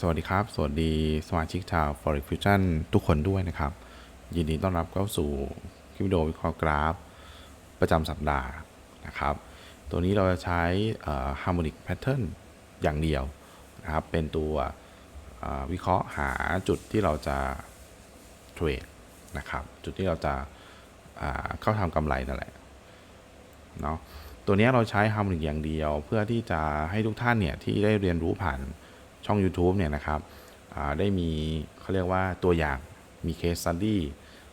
สวัสดีครับ สวัสดีสมาชิกชาว Forex Fusion ทุกคนด้วยนะครับ ยินดีต้อนรับเข้าสู่คลิปวิดีโอวิเคราะห์กราฟ ประจำสัปดาห์นะครับ ตัวนี้เราจะใช้ Harmonic Pattern อย่างเดียวนะครับ เป็นตัววิเคราะห์หาจุดที่เราจะเทรดนะครับ จุดที่เราจะเข้าทำกำไรนั่นแหละเนาะตัวนี้เราใช้ Harmonic อย่างเดียวเพื่อที่จะให้ทุกท่านเนี่ยที่ได้เรียนรู้ผ่าน ช่อง YouTube เนี่ยนะครับได้มีเขาเรียกว่าตัวอย่างมี case study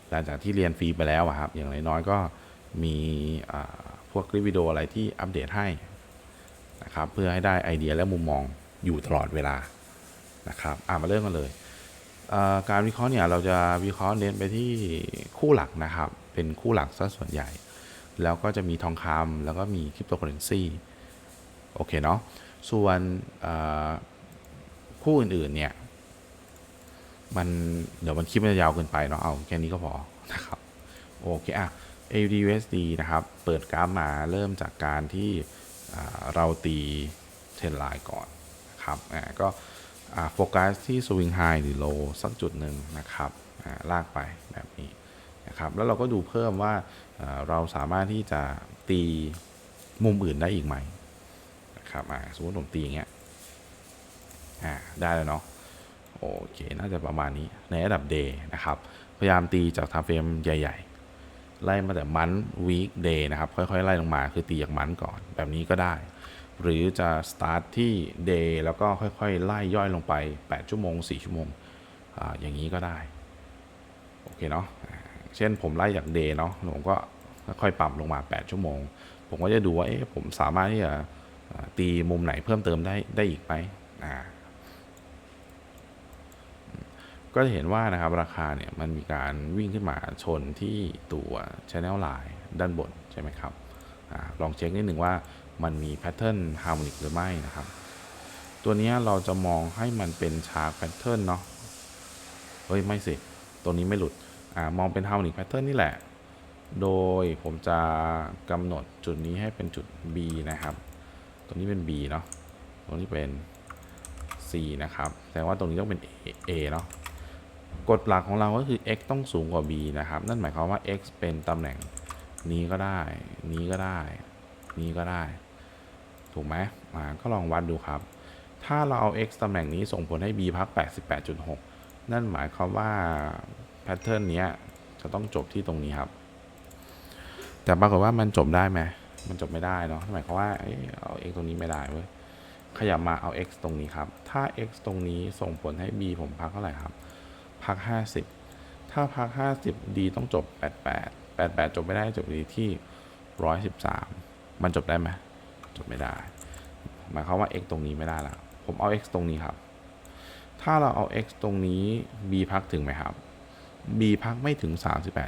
หลังจากที่เรียนฟรีไปแล้วอะครับ อย่างน้อยๆก็มีพวกคลิปวิดีโออะไรที่อัปเดตให้นะครับเพื่อให้ได้ไอเดียและมุมมองอยู่ตลอดเวลานะครับอ่ามาเริ่มกันเลย การวิเคราะห์เนี่ยเราจะวิเคราะห์เน้นไปที่คู่หลักนะครับ เป็นคู่หลักซะส่วนใหญ่ แล้วก็จะมีทองคำแล้วก็มีคริปโตเคอเรนซีโอเคเนาะส่วน คู่อื่น ๆ เนี่ย มันเดี๋ยวมันคลิปมันจะยาวเกินไปเนาะเอาแค่นี้ก็พอนะครับ โอเคอะ AUD USD นะครับ เปิดกราฟมาเริ่มจากการที่เราตีเทรนไลน์ก่อนนะครับอ่าก็โฟกัสที่สวิงไฮหรือโลสักจุดหนึ่งนะครับอ่าลากไปแบบนี้นะครับแล้วเราก็ดูเพิ่มว่าเอ่อเราสามารถที่จะตีมุมอื่นได้อีกไหมนะครับอ่าสมมติผมตีอย่างเงี้ย อ่าได้แล้วเนาะโอเค น่าจะประมาณนี้ในระดับ day นะครับ พยายามตีจากทาเฟรมใหญ่ ๆ ไล่มาแต่มันวีคเดย์นะครับ ค่อย ๆ ไล่ลงมาคือตีจากมันก่อน แบบนี้ก็ได้ หรือจะสตาร์ทที่ day แล้วก็ค่อย ๆ ไล่ย่อยลงไป 8 ชั่วโมง 4 ชั่วโมงออย่างนี้ก็ได้ โอเคเนาะเช่นผมไล่จาก day เนาะผมก็ค่อยปรับลงมา 8 ชั่วโมง ผมก็จะดูว่าเอ๊ะผมสามารถที่จะตีมุมไหนเพิ่มเติมได้ได้อีกไหมอ่า ก็จะเห็นว่านะครับราคาเนี่ยมันมีการวิ่งขึ้นมาชนที่ตัว Channel Line ด้านบนใช่ไหมครับอลองเช็คนิดหนึ่งว่ามันมีแพทเทิร์นฮาร์โมนิกหรือไม่นะครับ ตัวนี้เราจะมองให้มันเป็นชาร์ p แพทเทิร์นเนาะเฮ้ย ไม่สิ ตัวนี้ไม่หลุดอมองเป็นฮาร์โมนิกแพทเทิร์นนี่แหละ โดยผมจะกำหนดจุดนี้ให้เป็นจุด B นะครับ ตัวนี้เป็น B เนาะตัวนี้เป็น C นะครับ แต่ว่าตรงนี้ต้องเป็น A, A เนาะ กฎหลักของเราก็คือ x ต้องสูงกว่า b นะครับ นั่นหมายความว่า x เป็นตำแหน่งนี้ก็ได้ นี้ก็ได้ นี้ก็ได้ ถูกไหมอ่าก็ลองวัดดูครับ ถ้าเราเอา x ตำแหน่งนี้ส่งผลให้ b พัก 88.6 นั่นหมายความว่าแพทเทิร์นนี้จะต้องจบที่ตรงนี้ครับ แต่ปรากฏว่ามันจบได้ไหมมันจบไม่ได้เนาะหมายความว่าเอ้ยเอา x ตรงนี้ไม่ได้เว้ยขยับมาเอา x ตรงนี้ครับ ถ้า x ตรงนี้ส่งผลให้ b ผมพักเท่าไหร่ครับ พัก 50 ถ้าพัก 50 ดีต้องจบ 88 88 จบไม่ได้จบดีที่ 113 มันจบได้ไหมจบไม่ได้ หมายความว่า x ตรงนี้ไม่ได้ละผมเอา x ตรงนี้ครับ ถ้าเราเอา x ตรงนี้ b พักถึงไหมครับ b พักไม่ถึง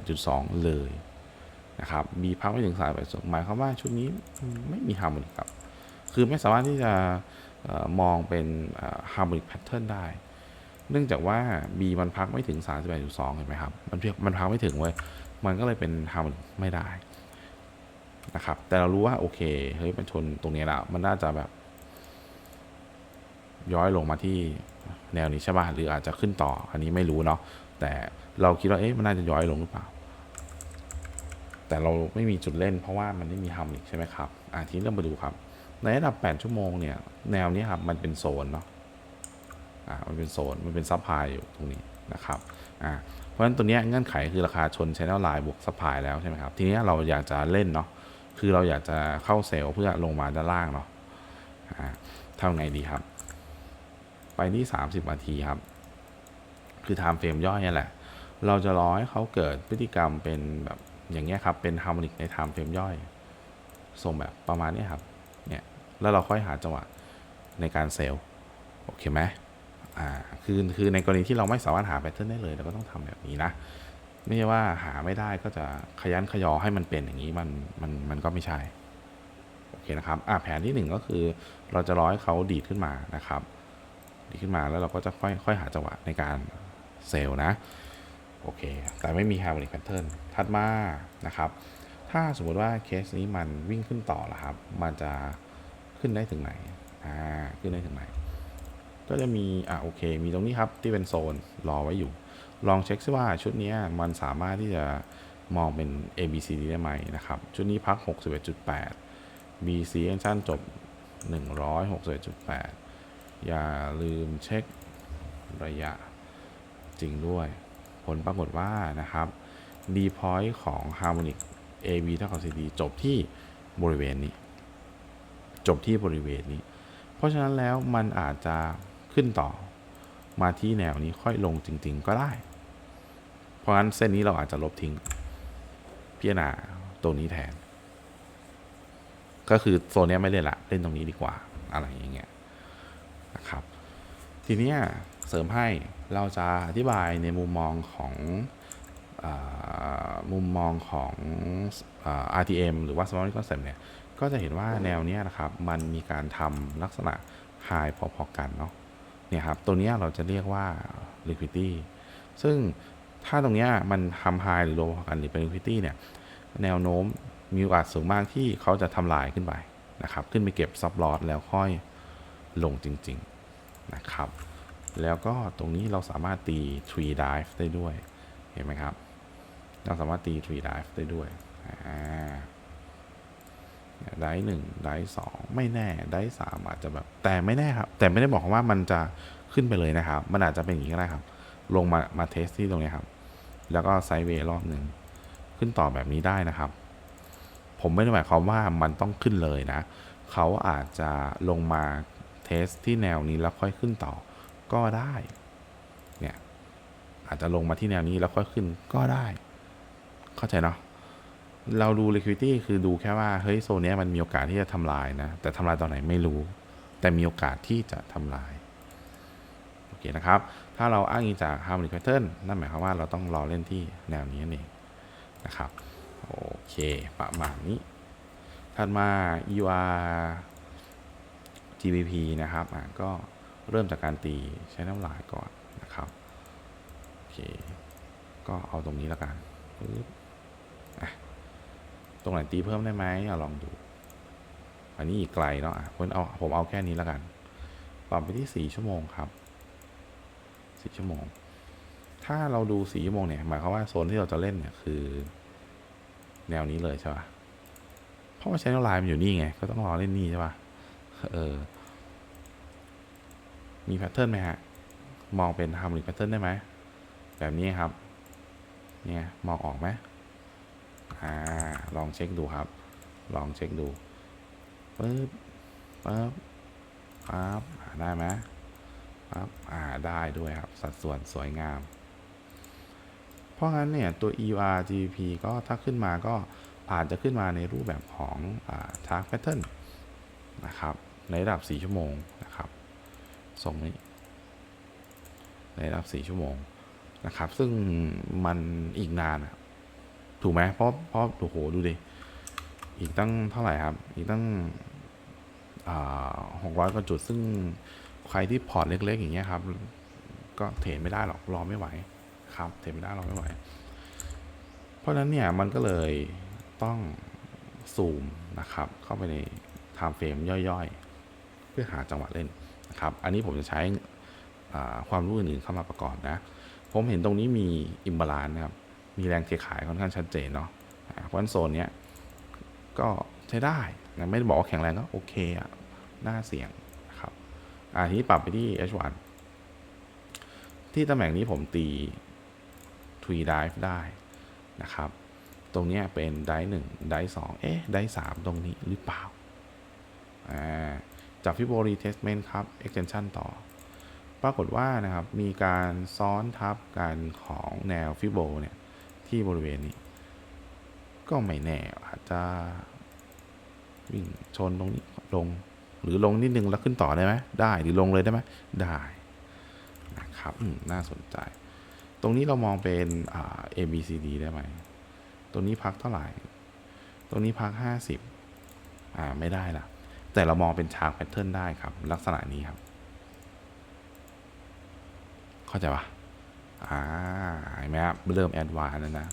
38.2 เลยนะครับ b พักไม่ถึง38.2หมายความว่าชุดนี้ไม่มีฮาร์โมนิกครับ คือไม่สามารถที่จะออมองเป็นฮาร์โมนิกแพทเทิร์นได้ เนื่องจากว่า B มันพักไม่ถึง 38.2 เห็นไหมครับ มันเพียมันพักไม่ถึงเว้ย มันก็เลยเป็นฮาร์โมนิกไม่ได้นะครับ แต่เรารู้ว่าโอเค เฮ้ย มันชนตรงนี้แล้วมันน่าจะแบบ ย้อยลงมาที่แนวนี้ใช่ป่ะ หรืออาจจะขึ้นต่อ อันนี้ไม่รู้เนาะ แต่เราคิดว่า เอ๊ะ มันน่าจะย้อยลงหรือเปล่า แต่เราไม่มีจุดเล่น เพราะว่ามันไม่มีฮาร์โมนิกใช่ไหมครับ อะทีนี้เรามาดูครับ ในระดับ 8 ชั่วโมงเนี่ย แนวนี้ครับ มันเป็นโซนเนาะ อ่ามันเป็นโซนมันเป็นซัพพลายอยู่ตรงนี้นะครับอ่าเพราะฉะนั้นตัวนี้เงื่อนไขคือราคาชน Channel Line บวกซัพพลายแล้วใช่ไหมครับทีนี้เราอยากจะเล่นเนาะคือเราอยากจะเข้าเซลล์เพื่อลงมาด้านล่างเนาะอ่าทำไงดีครับ ไปที่ 30นาทีครับ คือ time frame ย่อยนี่แหละ เราจะรอให้เขาเกิดพฤติกรรมเป็นแบบอย่างเงี้ยครับ เป็นฮาร์โมนิกใน time frame ย่อยส่งแบบประมาณนี้ครับ เนี่ย แล้วเราค่อยหาจังหวะในการเซลล์ โอเคไหม อ่าคือคือในกรณีที่เราไม่สามารถหาแพทเทิร์นได้เลยเราก็ต้องทำแบบนี้นะ ไม่ใช่ว่าหาไม่ได้ก็จะขยันขยอให้มันเป็นอย่างนี้มันมันมันก็ไม่ใช่โอเคนะครับอ่าแผนที่หนึ่งก็คือเราจะร้อให้เขาดีดขึ้นมานะครับดีขึ้นมาแล้วเราก็จะค่อยค่อยหาจังหวะในการเซลล์นะโอเค แต่ไม่มี harmonic pattern ถัดมานะครับ ถ้าสมมุติว่าเคสนี้มันวิ่งขึ้นต่อละครับ มันจะขึ้นได้ถึงไหนอ่าขึ้นได้ถึงไหน ก็จะมีอะโอเค มีตรงนี้ครับที่เป็นโซนรอไว้อยู่ ลองเช็คซิว่าชุดนี้มันสามารถที่จะมองเป็น A B C D ได้ไหมนะครับ ชุดนี้พัก 61.8 B C Action จบ 161.8 อย่าลืมเช็คระยะจริงด้วย ผลปรากฏว่านะครับ D point ของ Harmonic AB เท่ากับ CD จบที่บริเวณนี้ จบที่บริเวณนี้ เพราะฉะนั้นแล้วมันอาจจะ ขึ้นต่อ มาที่แนวนี้ค่อยลงจริง ๆ ก็ได้ เพราะฉะนั้นเส้นนี้เราอาจจะลบทิ้ง พิจารณาตัวนี้แทน ก็คือโซนนี้ไม่เล่นละ เล่นตรงนี้ดีกว่าอะไรอย่างเงี้ยนะครับ ทีนี้เสริมให้เราจะอธิบายในมุมมองของอมุมมองของอ RTM หรือว่า Smart Money Concept เนี่ย ก็จะเห็นว่าแนวเนี้ยนะครับ มันมีการทำลักษณะ High พอๆกันเนาะ เนี่ยครับตัวนี้เราจะเรียกว่า liquidity ซึ่งถ้าตรงนี้มันทำ High หรือ Low กันหรือเป็น liquidity เนี่ยแนวโน้มมีโอกาสสูงมากที่เขาจะทำลายขึ้นไปนะครับขึ้นไปเก็บซับลอตแล้วค่อยลงจริงๆนะครับแล้วก็ตรงนี้เราสามารถตี tree dive ได้ด้วย เห็นไหมครับ เราสามารถตี tree dive ได้ด้วยอ่า ได้หนึ่งได้สองไม่แน่ได้สามอาจจะแบบแต่ไม่แน่ครับ แต่ไม่ได้บอกว่ามันจะขึ้นไปเลยนะครับ มันอาจจะเป็นอย่างนี้ก็ได้ครับ ลงมามาเทสที่ตรงนี้ครับ แล้วก็ไซด์เวย์รอบหนึ่งขึ้นต่อแบบนี้ได้นะครับ ผมไม่ได้หมายความว่ามันต้องขึ้นเลยนะ เขาอาจจะลงมาเทสที่แนวนี้แล้วค่อยขึ้นต่อก็ได้เนี่ยอาจจะลงมาที่แนวนี้แล้วค่อยขึ้นก็ได้ เข้าใจเนาะ เราดู liquidity คือดูแค่ว่า เฮ้ย โซนนี้มันมีโอกาสที่จะทำลายนะ แต่ทำลายตอนไหนไม่รู้ แต่มีโอกาสที่จะทำลาย โอเคนะครับ ถ้าเราอ้างอิงจาก harmonic pattern นั่นหมายความว่าเราต้องรอเล่นที่แนวนี้นั่นเองนะครับ โอเค ประมาณนี้ ถัดมา EUR GBP นะครับก็เริ่มจากการตีใช้น้ำลายก่อนนะครับ โอเค ก็เอาตรงนี้แล้วกันปึ๊บ ตรงไหนตีเพิ่มได้ไหมอลองดู อันนี้อีกไกลเนาะผมเอาผมเอาแค่นี้แล้วกันปรับไปที่4ชั่วโมงครับ4ชั่วโมง ถ้าเราดู4ชั่วโมงเนี่ยหมายความว่าโซนที่เราจะเล่นเนี่ยคือ แนวนี้เลยใช่ป่ะเพราะว่าใช้นไลน์มันอยู่นี่ไง ก็ต้องรอเล่นนี่ใช่ป่ะเออ มีแพทเทิร์นไหมฮะ มองเป็นฮาร์โมนิกแพทเทิร์นได้ไหม แบบนี้ครับ เนี่ย มองออกไหม อ่าลองเช็คดูครับ ลองเช็คดูปึ๊บปึ๊บปั๊บได้ไหมปั๊บอ่าได้ด้วยครับ สัดส่วนสวยงาม เพราะงั้นเนี่ยตัว EURGP ก็ถ้าขึ้นมาก็อาจจะขึ้นมาในรูปแบบของอ่า Target Pattern นะครับ ในระดับ 4 ชั่วโมงนะครับทรงนี้ ในระดับ 4 ชั่วโมงนะครับ ซึ่งมันอีกนานอะ ถูกไหมเพราะเพราะโอ้โหดูดิอีกตั้งเท่าไหร่ครับ อีกตั้งหกร้อยกว่าจุด ซึ่งใครที่พอร์ตเล็ก ๆ อย่างเงี้ยครับ ก็เทรดไม่ได้หรอกรอไม่ไหวครับ เทรดไม่ได้รอไม่ไหว เพราะฉะนั้นเนี่ยมันก็เลยต้องซูมนะครับ เข้าไปในไทม์เฟรมย่อยๆ เพื่อหาจังหวะเล่นนะครับ อันนี้ผมจะใช้ความรู้อื่นๆเข้ามาประกอบนะ ผมเห็นตรงนี้มีอิมบาลานนะครับ มีแรงเทขายค่อนข้างชัดเจนเนาะเพราะฉะนั้นโซนเนี้ยก็ใช้ได้นะไม่ได้บอกว่าแข็งแรงก็โอเคอะน่าเสี่ยงนะครับอ่าทีนี้ปรับไปที่ H1 ที่ตำแหน่งนี้ผมตี tree dive ได้นะครับ ตรงนี้เป็นไดหนึ่งไดสองเอ๊ะไดสามตรงนี้หรือเปล่าอ่าจากฟิโบรีเทสเมนต์ครับ extension ต่อ ปรากฏว่านะครับ มีการซ้อนทับกันของแนวฟิโบเนี่ย ที่บริเวณนี้ ก็ไม่แน่อาจจะ วิ่งชนตรงนี้ลง หรือลงนิดนึงแล้วขึ้นต่อได้ไหมได้หรือลงเลยได้ไหมได้นะครับน่าสนใจ ตรงนี้เรามองเป็นอ่า A B C D ได้ไหมตรงนี้พักเท่าไหร่ ตรงนี้พักห้าสิบอ่าไม่ได้ละแต่เรามองเป็นชาร์กแพทเทิร์นได้ครับ ลักษณะนี้ครับ เข้าใจปะ อ่าเห็นไหมครับเริ่มแอดวานแล้วนะ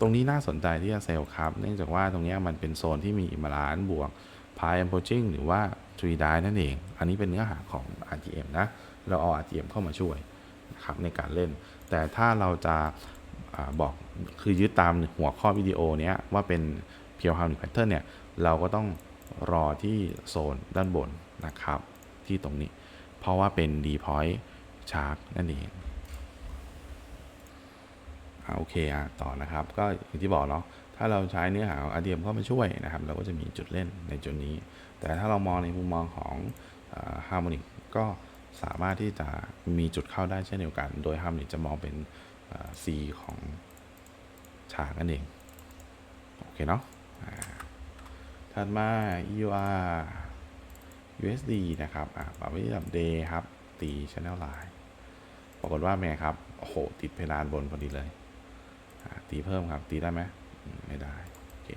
ตรงนี้น่าสนใจที่จะเซลล์ครับ เนื่องจากว่าตรงนี้มันเป็นโซนที่มีอิมาลานซ์บวกพาย a อ p โพชิงหรือว่าทรีได้นั่นเอง อันนี้เป็นเนื้อหาของ RTM นะ เราเอา RTM เข้ามาช่วยนะครับในการเล่น แต่ถ้าเราจะาบอกคือยึดตามหัวข้อวิดีโอเนี้ยว่าเป็น Pure Harmonic Pattern เนี่ย เราก็ต้องรอที่โซนด้านบนนะครับ ที่ตรงนี้ เพราะว่าเป็น D point shark นั่นเอง โอเคอะต่อนะครับ ก็อย่างที่บอกเนาะถ้าเราใช้เนื้อหาของ RDM เข้ามาช่วยนะครับ เราก็จะมีจุดเล่นในจุดนี้ แต่ถ้าเรามองในมุมมองของฮาร์โมนิกก็สามารถที่จะมีจุดเข้าได้เช่นเดียวกัน โดยฮาร์โมนิกจะมองเป็น C ของฉากนั่นเอง โอเคเนาะถัดมา EUR USD นะครับอ่าปรับไว้ที่ระดับ day ครับ ตี channel line ปรากฏว่าแม่ครับ โอ้โห ติดเพดานบนพอดีเลย ตีเพิ่มครับ ตีได้ไหมไม่ได้โอเค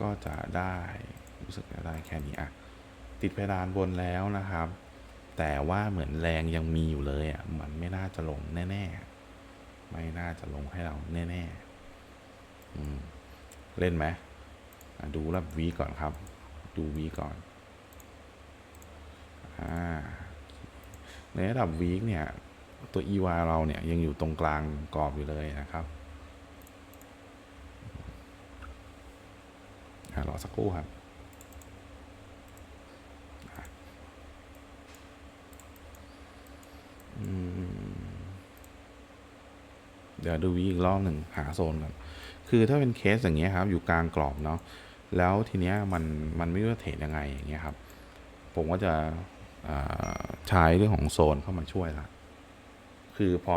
ก็จะได้รู้สึกจะได้แค่นี้อะติดเพดานบนแล้วนะครับ แต่ว่าเหมือนแรงยังมีอยู่เลยอะมันไม่น่าจะลงแน่ๆ ไม่น่าจะลงให้เราแน่ๆอืมเล่นไหมดูรับวีก่อนครับ ดูวีก่อนอ่าในระดับวีคเนี่ย ตัว EY เราเนี่ยยังอยู่ตรงกลางกรอบอยู่เลยนะครับรอสักครู่ครับเดี๋ยวดูวีอีกรอบหนึ่งหาโซนก่อนคือถ้าเป็นเคสอย่างเงี้ยครับ อยู่กลางกรอบเนาะแล้วทีเนี้ยมันมันไม่รู้จะเทรดยังไงอย่างเงี้ยครับ ผมก็จะใช้เรื่องของโซนเข้ามาช่วยละ คือพอ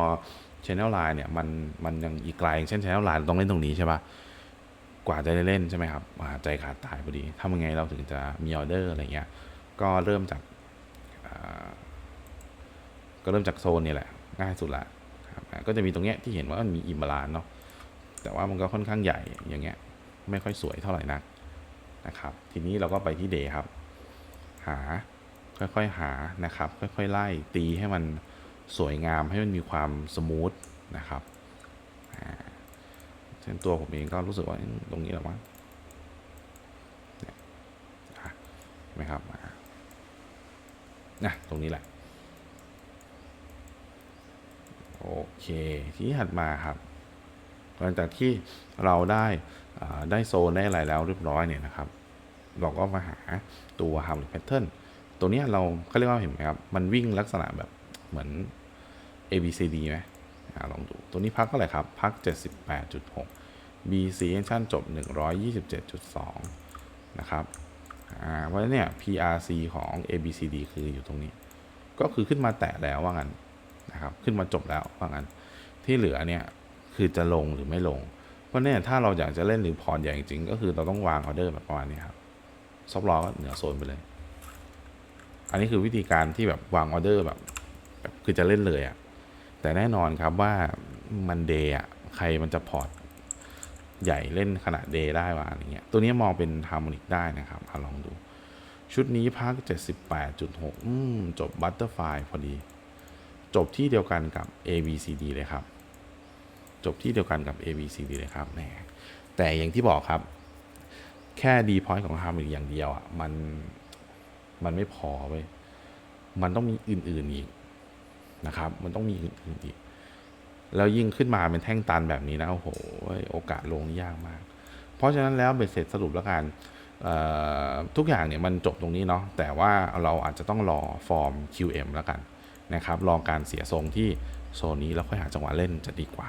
Channel Line เนี่ยมันมันยังอีกไกลอย่างเช่น Channel Line เราต้องเล่นตรงนี้ใช่ปะกว่าจะได้เล่นใช่ไหมครับใจขาดตายพอดีทำยังไงเราถึงจะมีออเดอร์อะไรเงี้ยก็เริ่มจากก็เริ่มจากโซนนี่แหละ ง่ายสุดละครับก็จะมีตรงเนี้ยที่เห็นว่ามันมีอิมบาลานเนาะแต่ว่ามันก็ค่อนข้างใหญ่อย่างเงี้ยไม่ค่อยสวยเท่าไหร่นักนะครับ ทีนี้เราก็ไปที่เดย์ครับ หาค่อยๆหานะครับ ค่อยๆไล่ตีให้มัน สวยงามให้มันมีความสมูทนะครับเช่นตัวผมเองก็รู้สึกว่าตรงนี้แหละมั้งเนี่ยอะเห็นไหมครับนะตรงนี้แหละ โอเค ทีนี้ถัดมาครับหลังจากที่เราได้ได้โซนได้อะไรแล้วเรียบร้อยเนี่ยนะครับ เราก็มาหาตัว Harmonic Pattern ตัวนี้เราเขาเรียกว่าเห็นไหมครับ มันวิ่งลักษณะแบบ เหมือน A B C D ไหมอลองดู ตัวนี้พักเท่าไหร่ครับ พัก 78.6 B C ชั่นจบ 127.2 นะครับเพราะฉะนั้นเนี่ย P R C ของ A B C D คืออยู่ตรงนี้ ก็คือขึ้นมาแตะแล้วว่างั้นนะครับ ขึ้นมาจบแล้วว่างั้น ที่เหลือเนี่ยคือจะลงหรือไม่ลง เพราะเนี่ยถ้าเราอยากจะเล่นหรือพอร์ตใหญ่จริงก็คือเราต้องวางออเดอร์แบบประมาณนี้ครับซอฟต์ลอกเหนือโซนไปเลย อันนี้คือวิธีการที่แบบวางออเดอร์แบบ คือจะเล่นเลยอะ่ะ แต่แน่นอนครับว่ามันเดย์อะ ใครมันจะพอร์ตใหญ่เล่นขนาดเดย์ได้วะอะไรเงี้ย ตัวนี้มองเป็นฮาร์โมนิกได้นะครับอลองดู ชุดนี้พัก 78.6 อืม จบบัตเตอร์ไฟพอดี จบที่เดียวกันกับ A B C D เลยครับ จบที่เดียวกันกับ A B C D เลยครับแหมแต่อย่างที่บอกครับ แค่ดีพอยต์ของฮาร์โมนิกอย่างเดียวอะ มัน มันไม่พอเว้ย มันต้องมีอื่น ๆ อีก นะครับ มันต้องมีอื่นๆอีก แล้วยิ่งขึ้นมาเป็นแท่งตันแบบนี้นะโอ้โหโอกาสลงนี่ยากมาก เพราะฉะนั้นแล้วเบ็ดเสร็จสรุปแล้วกันทุกอย่างเนี่ยมันจบตรงนี้เนาะแต่ว่าเราอาจจะต้องรอฟอร์ม QM แล้วกันนะครับรอการเสียทรงที่โซนนี้แล้วค่อยหาจังหวะเล่นจะดีกว่า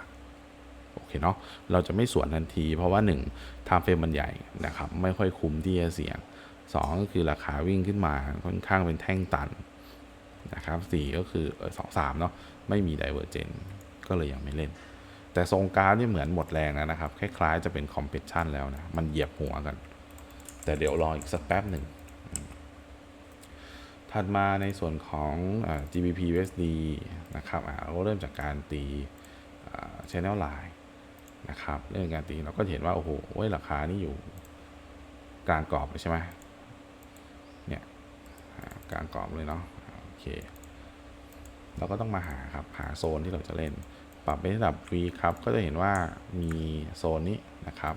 โอเคเนาะเราจะไม่สวนทันที เพราะว่า1 time frame มันใหญ่นะครับไม่ค่อยคุ้มที่จะเสี่ยงสองก็คือราคาวิ่งขึ้นมาค่อนข้างเป็นแท่งตัน นะครับสี่ก็คือสองสามเนาะไม่มี divergent ก็เลยยังไม่เล่น แต่ทรงกราฟนี่เหมือนหมดแรงแล้วนะครับ คล้ายๆจะเป็น competition แล้วนะ มันเหยียบหัวกัน แต่เดี๋ยวรออีกสักแป๊บหนึ่ง ถัดมาในส่วนของอ GBP USD นะครับอ่าเราก็เริ่มจากการตี channel line นะครับเรื่องการตีเราก็เห็นว่า โอ้โหเว้ยราคานี่อยู่กลางกรอบเลยใช่ไหมเนี่ยกลางกรอบเลยเนาะ เค เราก็ต้องมาหาครับ หาโซนที่เราจะเล่น ปรับเป็นระดับ V ครับก็จะเห็นว่ามีโซนนี้นะครับ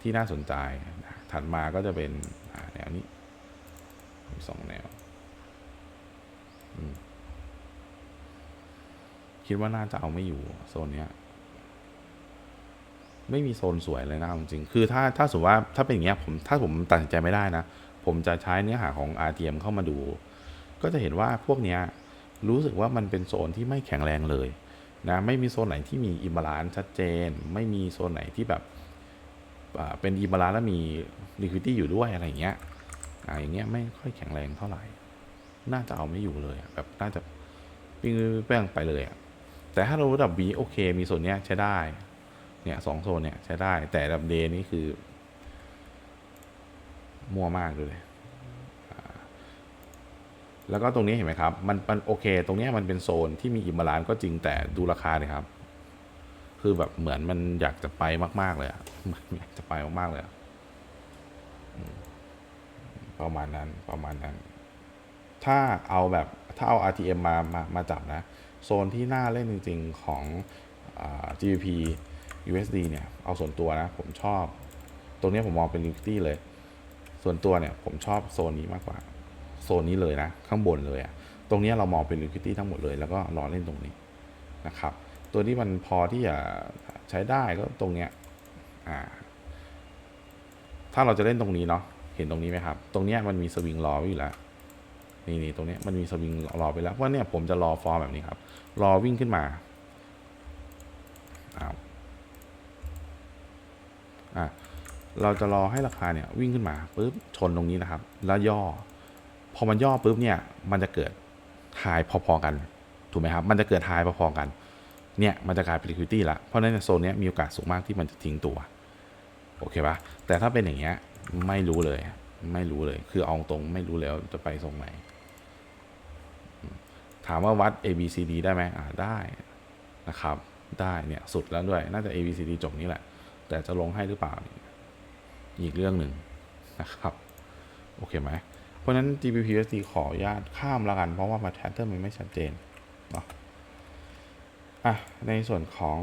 ที่น่าสนใจ ถัดมาก็จะเป็นแนวนี้มีสองแนว คิดว่าน่าจะเอาไม่อยู่โซนเนี้ยไม่มีโซนสวยเลยนะจริงๆคือถ้าถ้าสมมติว่าถ้าเป็นอย่างเงี้ยผมถ้าผมตัดสินใจไม่ได้นะ ผมจะใช้เนื้อหาของ RTM เข้ามาดู ก็จะเห็นว่าพวกนี้รู้สึกว่ามันเป็นโซนที่ไม่แข็งแรงเลยนะไม่มีโซนไหนที่มีอิมบาลานชัดเจน ไม่มีโซนไหนที่แบบเป็นอิมบาลานแล้วมี liquidity อยู่ด้วยอะไรอย่างเงี้ยอ่าอย่างเงี้ยไม่ค่อยแข็งแรงเท่าไหร่ น่าจะเอาไม่อยู่เลยแบบน่าจะปิ้งแป้งไปเลยอะแต่ถ้าเราดับ B โอเค มีโซนเนี้ยใช้ได้เนี่ยสองโซนเนี่ยใช้ได้แต่ดับ D นี่คือ มั่วมากเลยแล้วก็ตรงนี้เห็นไหมครับ มันมันโอเค ตรงนี้มันเป็นโซนที่มีอิมบาลานก็จริงแต่ดูราคาเนี่ยครับ คือแบบเหมือนมันอยากจะไปมาก ๆ เลยอะเหมือยากจะไปมากๆเลยประมาณนั้นประมาณนั้น ถ้าเอาแบบถ้าเอา RTM มามามาจับนะ โซนที่น่าเล่นจริง ๆ ของอ GBP USD เนี่ย เอาส่วนตัวนะ ผมชอบ ตรงนี้ผมมองเป็น liquidity เลย ส่วนตัวเนี่ยผมชอบโซนนี้มากกว่า โซนนี้เลยนะ ข้างบนเลยอะตรงนี้เรามองเป็น liquidity ทั้งหมดเลย แล้วก็รอเล่นตรงนี้นะครับ ตัวที่มันพอที่จะใช้ได้ก็ตรงเนี้ยถ้าเราจะเล่นตรงนี้เนาะเห็นตรงนี้ไหมครับ ตรงเนี้ยมันมีสวิงรอไว้อยู่แล้วนี่นี่ตรงเนี้ยมันมีสวิงรอไปแล้วเพราะเนี่ยผมจะรอฟอร์มแบบนี้ครับ รอวิ่งขึ้นมาอ้าวอะ เราจะรอให้ราคาเนี่ยวิ่งขึ้นมาปุ๊บชนตรงนี้นะครับ แล้วย่อ พอมันย่อปุ๊บเนี่ยมันจะเกิดไฮพอๆกันถูกไหมครับ มันจะเกิดไฮพอๆกัน เนี่ยมันจะกลายเป็น liquidity ละ เพราะฉะนั้นโซนนี้มีโอกาสสูงมากที่มันจะทิ้งตัว โอเคปะแต่ถ้าเป็นอย่างเงี้ยไม่รู้เลย ไม่รู้เลย คือเอาตรงไม่รู้แล้วจะไปทรงไหน ถามว่าวัด A B C D ได้ไหมอ่าได้นะครับ ได้เนี่ยสุดแล้วด้วย น่าจะ A B C D จบนี้แหละ แต่จะลงให้หรือเปล่า อีกเรื่องหนึ่งนะครับ โอเคไหม เพราะฉะนั้น GBP USD ขออนุญาตข้ามละกัน เพราะว่ามาแทเตอร์มันไม่ชัดเจนเนาะอะ ในส่วนของ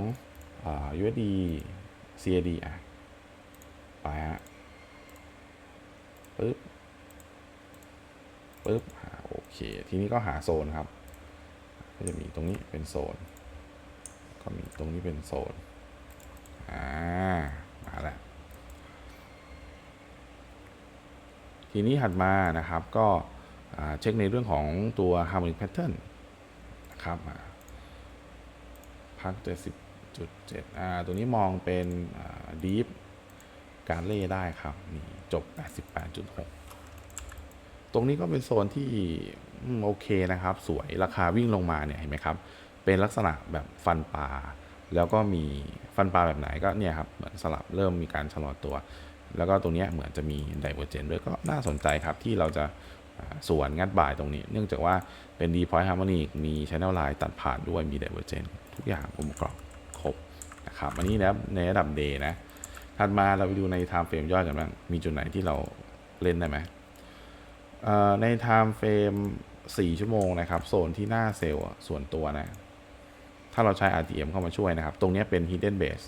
อ USD CAD อะ ไปฮะปึ๊บปึ๊บโอเค ทีนี้ก็หาโซนครับ ก็จะมีตรงนี้เป็นโซน ก็มีตรงนี้เป็นโซน อ่า มาแล้ว ทีนี้ถัดมานะครับก็เช็คในเรื่องของตัว harmonic pattern นะครับอ่าพัก70.7อ่าตัวนี้มองเป็น deep การเล่ได้ครับนี่จบ 88.6 ตรงนี้ก็เป็นโซนที่โอเคนะครับ สวยราคาวิ่งลงมาเนี่ยเห็นไหมครับ เป็นลักษณะแบบฟันปลาแล้วก็มีฟันปลาแบบไหนก็เนี่ยครับเหมือนสลับเริ่มมีการชะลอตัว แล้วก็ตรงนี้เหมือนจะมีไดเวอร์เจนด้วยก็น่าสนใจครับที่เราจะอ่าสวนงัดบ่ายตรงนี้ เนื่องจากว่าเป็นดีพอยต์ฮาร์โมนิกมีช n นลไลน์ตัดผ่านด้วยมีไดเวอร์เจนทุกอย่างองค์ประกอบครบนะครับอันนี้นะในระดับเดย์นะถัดมาเราไปดูใน time frame ย่อยกันบ้างมีจุดไหนที่เราเล่นได้ไหมใน time frame 4ชั่วโมงนะครับ โซนที่หน้าเซลล์ส่วนตัวนะ ถ้าเราใช้ RTM เข้ามาช่วยนะครับ ตรงนี้เป็น hidden base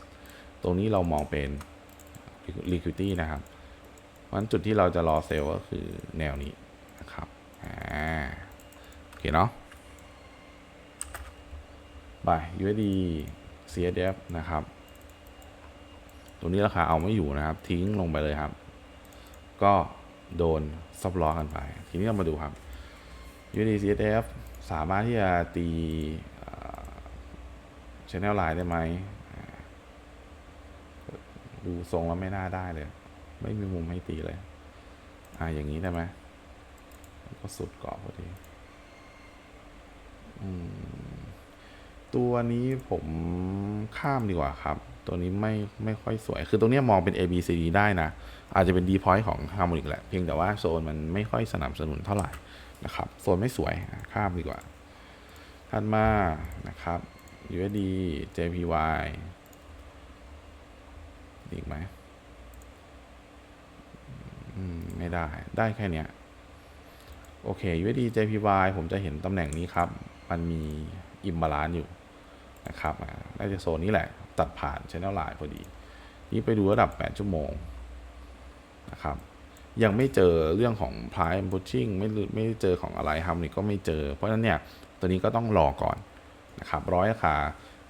ตรงนี้เรามองเป็น liquidity นะครับเพราะฉะนั้นจุดที่เราจะรอเซลล์ก็คือแนวนี้นะครับอ่าโอเคเนาะไป USD CSF นะครับตรงนี้ราคาเอาไม่อยู่นะครับ ทิ้งลงไปเลยครับ ก็โดนซับล้อกันไป ทีนี้เรามาดูครับ USD CSF สามารถที่จะตีชแนลไลน์ได้ไหม ดูทรงแล้วไม่น่าได้เลย ไม่มีมุมให้ตีเลย อ่าอย่างนี้ได้ไหมก็สุดเกาะพอดีตัวนี้ผมข้ามดีกว่าครับ ตัวนี้ไม่ไม่ค่อยสวย คือตรงเนี้ยมองเป็น A B C D ได้นะ อาจจะเป็น D point ของ Harmonic แหละ เพียงแต่ว่าโซนมันไม่ค่อยสนับสนุนเท่าไหร่นะครับ โซนไม่สวยข้ามดีกว่าถัดมานะครับ USD JPY อีกไหมไม่ได้ ได้แค่เนี้ย โอเค USD JPY ผมจะเห็นตำแหน่งนี้ครับ มันมีอิมบาลานซ์อยู่นะครับน่าจะโซนนี้แหละ ตัดผ่าน Channel Line พอดี นี่ไปดูระดับ 8 ชั่วโมงนะครับ ยังไม่เจอเรื่องของ price pushing ไม่ไม่เจอของอะไรฮัมนี่ก็ไม่เจอ เพราะฉะนั้นเนี่ย ตัวนี้ก็ต้องรอก่อนนะครับ ร้อยราคา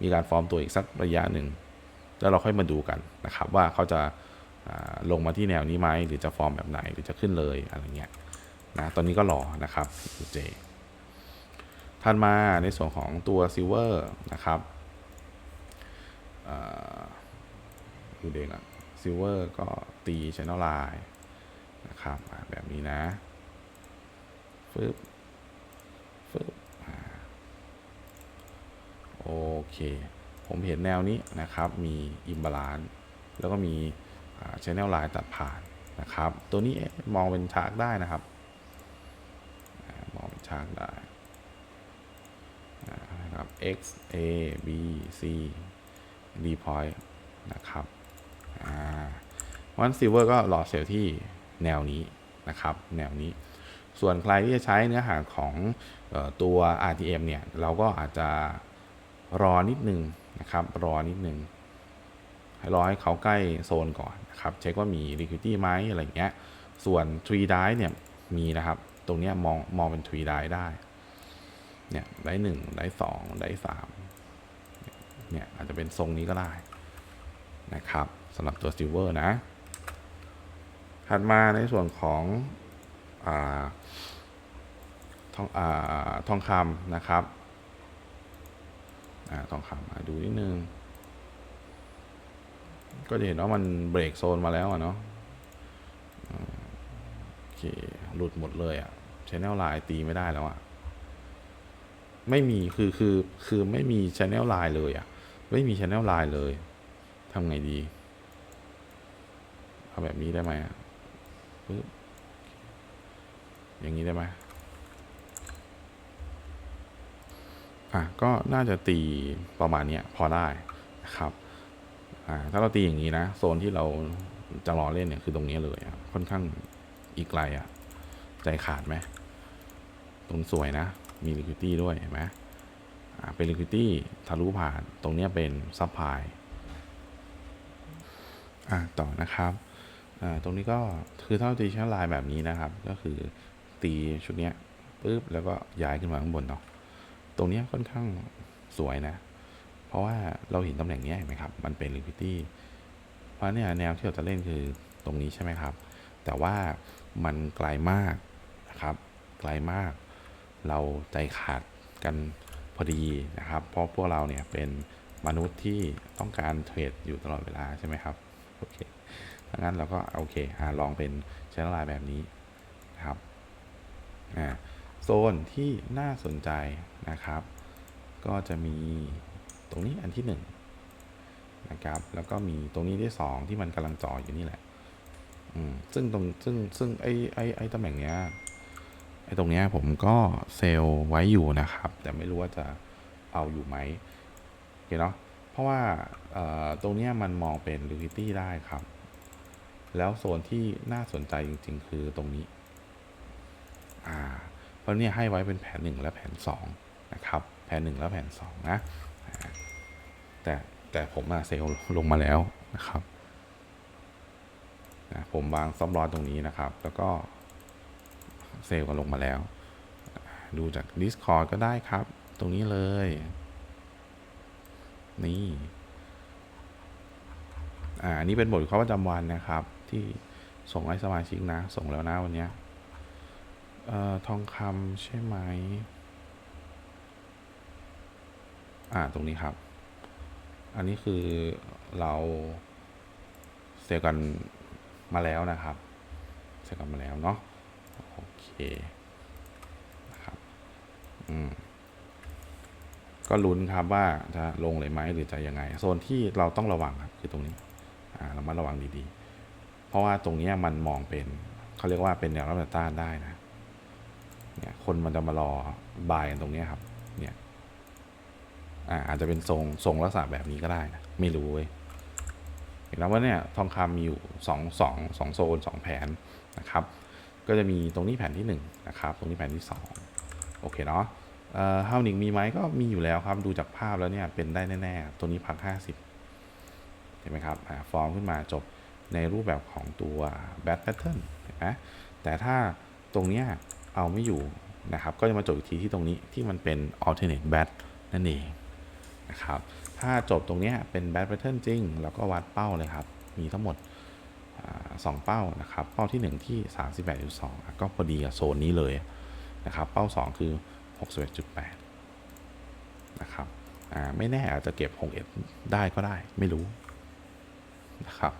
มีการฟอร์มตัวอีกสักระยะหนึ่ง แล้วเราค่อยมาดูกันนะครับว่าเขาจะลงมาที่แนวนี้ไหมหรือจะฟอร์มแบบไหนหรือจะขึ้นเลยอะไรเงี้ยนะตอนนี้ก็รอนะครับเจถัดมาในส่วนของตัวซิลเวอร์นะครับดูเด็กอะซิลเวอร์ก็ตีช n น l ไลน์นะครับแบบนี้นะฟึบฟึบอโอเค ผมเห็นแนวนี้นะครับมีอิมบาลานแล้วก็มีชแนลไลน์ตัดผ่านนะครับ ตัวนี้มองเป็นชาร์กได้นะครับ มองเป็นชาร์กได้นะครับ x a b c d point นะครับวันซิลเวอร์ก็รอเซลล์ที่แนวนี้นะครับ แนวนี้ ส่วนใครที่จะใช้เนื้อหาของออตัว RTM เนี่ย เราก็อาจจะรอนิดนึง นะครับ รอนิดนึงให้รอให้เขาใกล้โซนก่อนนะครับ เช็คว่ามี liquidity ไหมอะไรเงี้ย ส่วน tree die เนี่ยมีนะครับ ตรงเนี้ยมองมองเป็น tree die ได้ เนี่ยได้หนึ่งได้สองได้สามเนี่ยอาจจะเป็นทรงนี้ก็ได้นะครับสำหรับตัว silver นะ ถัดมาในส่วนของอทองอทองคำนะครับ อาทองคำมาดูนิดนึง ก็จะเห็นว่ามันเบรกโซนมาแล้วอะเนาะโอเค หลุดหมดเลยอะชแนลไลน์ตีไม่ได้แล้วอะ ไม่มีคือคือคือไม่มีชแนลไลน์เลยอะ ไม่มีชแนลไลน์เลยทำไงดีเอาแบบนี้ได้ไหมอะปึ๊บอย่างนี้ได้ไหม อะก็น่าจะตีประมาณนี้พอได้นะครับอ่าถ้าเราตีอย่างนี้นะ โซนที่เราจะรอเล่นเนี่ยคือตรงนี้เลยค่อนข้างอีกไกลอะใจขาดไหมตรงสวยนะ มี liquidity ด้วยเห็นไหมอ่าเป็น liquidity ทะลุผ่านตรงนี้เป็น supply อ่าต่อนะครับอ่าตรงนี้ก็คือถ้าเราตีชั้นลายแบบนี้นะครับ ก็คือตีชุดเนี้ยปุ๊บแล้วก็ย้ายขึ้นมาข้างบนเนาะ ตรงนี้ค่อนข้างสวยนะ เพราะว่าเราเห็นตำแหน่งนี้เห็นไหมครับ มันเป็น liquidity เพราะเนี่ยแนวที่เราจะเล่นคือตรงนี้ใช่ไหมครับ แต่ว่ามันไกลมากนะครับ ไกลมาก เราใจขาดกันพอดีนะครับ เพราะพวกเราเนี่ยเป็นมนุษย์ที่ต้องการเทรดอยู่ตลอดเวลาใช่ไหมครับ โอเคถ้างั้นเราก็โอเคอ่าลองเป็นชนไลน์แบบนี้นะครับ อ่า โซนที่น่าสนใจนะครับ ก็จะมีตรงนี้อันที่หนึ่งนะครับแล้วก็มีตรงนี้ที่สองที่มันกำลังจ่ออยู่นี่แหละซึ่งตรงซึ่งซึ่งไอไอไอตำแหน่งเนี้ยไอตรงเนี้ยผมก็เซลล์ไว้อยู่นะครับ แต่ไม่รู้ว่าจะเอาอยู่ไหมโอเคเนาะเพราะว่าเอ่อตรงเนี้ยมันมองเป็น liquidity ได้ครับ แล้วโซนที่น่าสนใจจริง ๆ คือตรงนี้ อ่า ราะเนี่ยให้ไว้เป็นแผนหนึ่งและแผนสองนะครับแผนหนึ่งและแผนสองนะแต่แต่ผมมาเซลลงมาแล้วนะครับนะผมวางซับลอตตรงนี้นะครับ แล้วก็เซลก็ลงมาแล้ว ดูจาก Discord ก็ได้ครับ ตรงนี้เลย นี่อ่าอันนี้เป็นบทวิเคราประจำวันนะครับ ที่ส่งให้สมาชิกนะ ส่งแล้วนะวันนี้ เอ่อทองคำใช่ไหม อ่า ตรงนี้ครับ อันนี้คือเราเซลล์กันมาแล้วนะครับเซลล์กันมาแล้วเนาะ โอเค นะครับ อืม ก็ลุ้นครับว่าจะลงเลยไหมหรือจะยังไง โซนที่เราต้องระวังครับ คือตรงนี้ อ่าเรามาระวังดีๆ เพราะว่าตรงนี้มันมองเป็นเขาเรียกว่าเป็นแนวรับแนวต้านได้นะ เนี่ยคนมันจะมารอบายกันตรงนี้ครับ เนี่ยอ่าอาจจะเป็นทรงทรงลักษณะแบบนี้ก็ได้นะไม่รู้เว้ยเห็นแล้วว่าเนี่ยทองคำมีอยู่สองสองสองโซนสองแผนนะครับ ก็จะมีตรงนี้แผนที่หนึ่งนะครับ ตรงนี้แผนที่สองโอเคเนาะเอ่อเฮานิงมีไหมก็มีอยู่แล้วครับ ดูจากภาพแล้วเนี่ยเป็นได้แน่ๆ ตัวนี้พักห้าสิบเห็นไหมครับอ่าฟอร์มขึ้นมาจบในรูปแบบของตัว bad pattern เห็นไหมแต่ถ้าตรงเนี้ย เอาไม่อยู่นะครับ ก็จะมาจบอีกทีที่ตรงนี้ที่มันเป็น alternate bad นั่นเองนะครับ ถ้าจบตรงนี้เป็น bad pattern จริง เราก็วัดเป้าเลยครับ มีทั้งหมดอสองเป้านะครับ เป้าที่ 1 ที่ 38.2 ก็พอดีกับโซนนี้เลยนะครับ เป้า 2 คือ 61.8 นะครับไม่แน่อาจจะเก็บ 61 ได้ก็ได้ไม่รู้นะครับ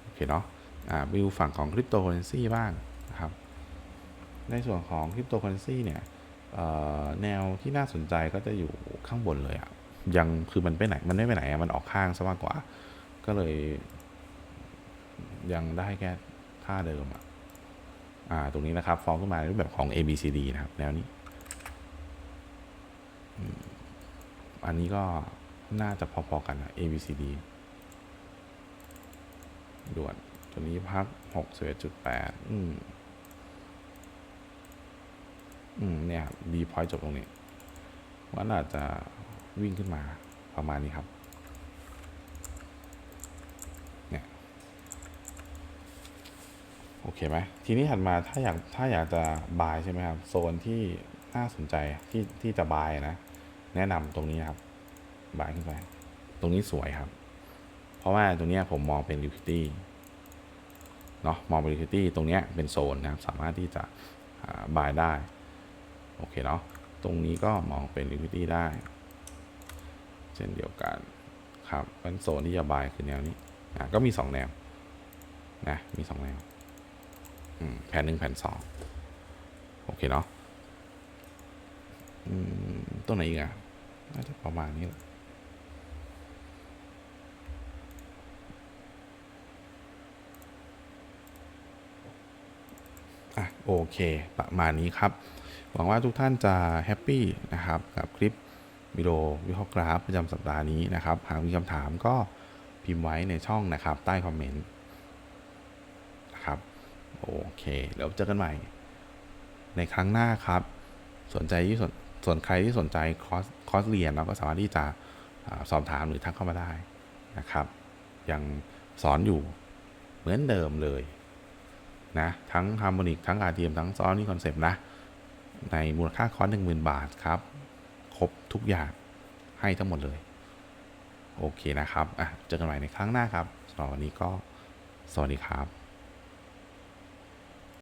โอเคเนาะอ่าไปดูฝั่งของคริปโตเคอเรนซีบ้าง ในส่วนของคริปโตเคอเรนซีเนี่ยแนวที่น่าสนใจก็จะอยู่ข้างบนเลยอะยังคือมันไปไหน มันไม่ไปไหนอะมันออกข้างซะมากกว่า ก็เลย ยังได้แค่ท่าเดิมอะอ่า ตรงนี้นะครับ ฟอร์มขึ้นมาในรูปแบบของ A B C D นะครับ แนวนี้ อันนี้ก็น่าจะพอๆกันนะ A B C D ด่วน ตัวนี้พักหกสิบเอ็ดจุดแปดอืม อืมเนี่ยครับ B point จบตรงนี้ว่าน่าจะวิ่งขึ้นมาประมาณนี้ครับ เนี่ย โอเคไหม ทีนี้ถัดมาถ้าอยากถ้าอยากจะบายใช่ไหมครับ โซนที่น่าสนใจที่ที่จะบายนะ แนะนำตรงนี้ครับ บายขึ้นไป ตรงนี้สวยครับ เพราะว่าตรงนี้ผมมองเป็น liquidity เนาะมองเป็น liquidity ตรงนี้เป็นโซนนะครับ สามารถที่จะบายได้ โอเคเนาะตรงนี้ก็มองเป็น liquidity ได้ เช่นเดียวกันครับเป็นโซนที่จะบายคือแนวนี้อะก็มี 2 แนวนะมี2แนวแผ่นหนึ่งแผ่นสองโอเคเนาะอืมตัวไหนอีกอะน่าจะประมาณนี้แหละอะโอเค ประมาณนี้ครับ หวังว่าทุกท่านจะแฮปปี้นะครับกับคลิปวิดีโอวิเคราะห์กราฟประจำสัปดาห์นี้นะครับ หากมีคำถามก็พิมพ์ไว้ในช่องนะครับ ใต้คอมเมนต์นะครับโอเคแล้วเจอกันใหม่ ในครั้งหน้าครับ สนใจที่สนส่วนใครที่สนใจคอร์สคอร์สเรียนเราก็สามารถที่จะอสอบถามหรือทักเข้ามาได้นะครับ ยังสอนอยู่เหมือนเดิมเลยนะทั้งฮาร์โมนิกทั้ง RTM ทั้งซอฟนี่คอนเซปต์นะ ในมูลค่าคอร์ส10,000 บาทครับ ครบทุกอย่างให้ทั้งหมดเลย โอเคนะครับอะเจอกันใหม่ในครั้งหน้าครับสำหรับวันนี้ก็สวัสดีครับ